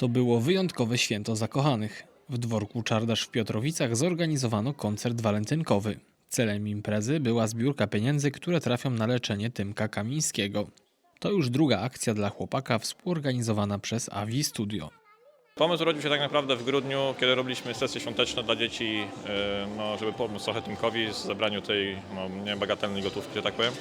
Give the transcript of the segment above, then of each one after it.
To było wyjątkowe święto zakochanych. W dworku Czardasz w Piotrowicach zorganizowano koncert walentynkowy. Celem imprezy była zbiórka pieniędzy, które trafią na leczenie Tymka Kamińskiego. To już druga akcja dla chłopaka współorganizowana przez Avi Studio. Pomysł urodził się tak naprawdę w grudniu, kiedy robiliśmy sesje świąteczne dla dzieci, yy, no, żeby pomóc trochę Tymkowi w zebraniu tej no, niebagatelnej gotówki, że tak powiem.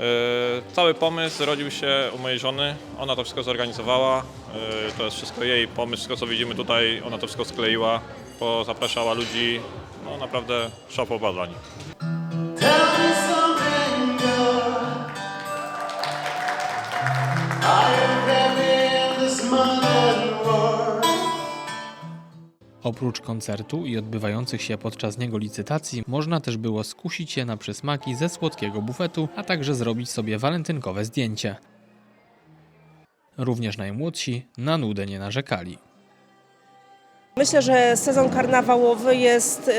Yy, Cały pomysł rodził się u mojej żony, ona to wszystko zorganizowała, yy, to jest wszystko jej pomysł, wszystko co widzimy tutaj, ona to wszystko skleiła, zapraszała ludzi, no naprawdę szapoba dla nich. Oprócz koncertu i odbywających się podczas niego licytacji, można też było skusić się na przysmaki ze słodkiego bufetu, a także zrobić sobie walentynkowe zdjęcie. Również najmłodsi na nudę nie narzekali. Myślę, że sezon karnawałowy jest, y,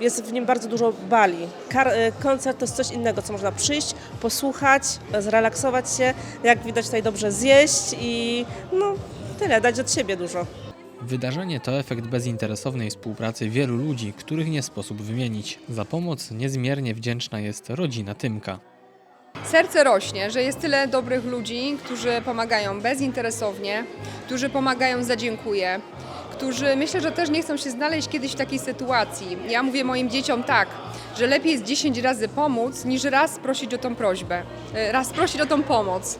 jest w nim bardzo dużo bali. Y, koncert to jest coś innego, co można przyjść, posłuchać, zrelaksować się, jak widać tutaj dobrze zjeść i no tyle, dać od siebie dużo. Wydarzenie to efekt bezinteresownej współpracy wielu ludzi, których nie sposób wymienić. Za pomoc niezmiernie wdzięczna jest rodzina Tymka. Serce rośnie, że jest tyle dobrych ludzi, którzy pomagają bezinteresownie, którzy pomagają za dziękuję, którzy myślę, że też nie chcą się znaleźć kiedyś w takiej sytuacji. Ja mówię moim dzieciom tak, że lepiej jest 10 razy pomóc, niż raz prosić o tą prośbę, e, raz prosić o tą pomoc.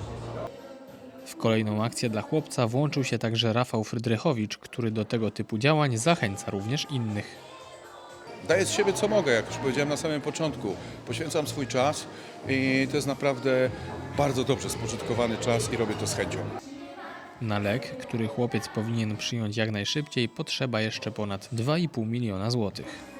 W kolejną akcję dla chłopca włączył się także Rafał Frydrychowicz, który do tego typu działań zachęca również innych. Daję z siebie co mogę, jak już powiedziałem na samym początku. Poświęcam swój czas i to jest naprawdę bardzo dobrze spożytkowany czas i robię to z chęcią. Na lek, który chłopiec powinien przyjąć jak najszybciej, potrzeba jeszcze ponad 2,5 miliona złotych.